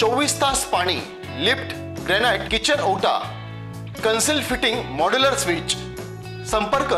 चोवीस तास पाणी लिफ्ट ग्रेनाइट किचन ओटा कन्सिल फिटिंग मॉड्युलर स्विच. संपर्क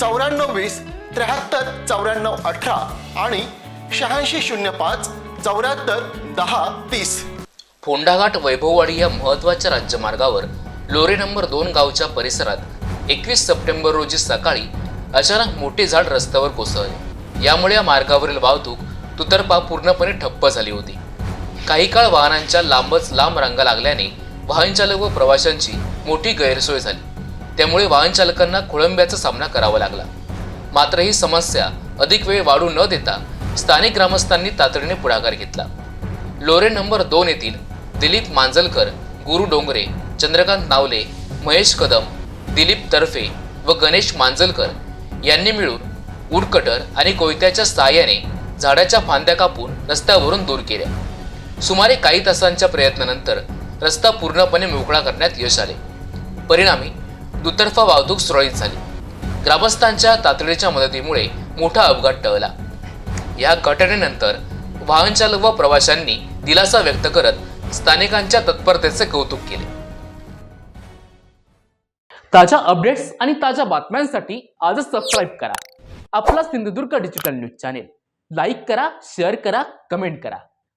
चौऱ्याण्णव वीस त्र्याहत्तर चौऱ्याण्णव अठरा आणि शहाऐंशी शून्य पाच चौऱ्याहत्तर दहा तीस. फोंडाघाट वैभववाडी या महत्त्वाच्या राज्यमार्गावर लोरे नंबर दोन गावच्या परिसरात एकवीस सप्टेंबर रोजी सकाळी अचानक मोठे झाड रस्त्यावर कोसळले. यामुळे या मार्गावरील वाहतूक दुतर्फा पूर्णपणे ठप्प झाली होती. काही काळ वाहनांच्या लांबच लांब रांगा लागल्याने वाहनचालक व प्रवाशांची मोठी गैरसोय झाली. त्यामुळे वाहनचालकांना खोळंब्याचा सामना करावा लागला. मात्र ही समस्या अधिक वेळ वाढू न देता स्थानिक ग्रामस्थांनी तातडीने पुढाकार घेतला. लोरे नंबर दोन येथील दिलीप मांजलकर गुरु डोंगरे चंद्रकांत नावले महेश कदम दिलीप तर्फे व गणेश मांजलकर यांनी मिळून उडकटर आणि कोयत्याच्या सहाय्याने झाडाच्या फांद्या कापून रस्त्यावरून दूर केल्या. सुमारे काही तासांच्या प्रयत्नानंतर रस्ता पूर्णपणे मोकळा करण्यात यश आले. परिणामी दुतर्फा वाहतूक सुरळीत झाली. ग्रामस्थांच्या तातडीच्या मदतीमुळे मोठा अपघात टळला. या घटनेनंतर वाहन चालक व प्रवाशांनी दिलासा व्यक्त करत स्थानिकांच्या तत्परतेचे कौतुक केले. ताज्या अपडेट्स आणि ताज्या बातम्यांसाठी आजच सबस्क्राईब करा. आपला Sindhudurg digital news channel like करा शेअर करा कमेंट करा.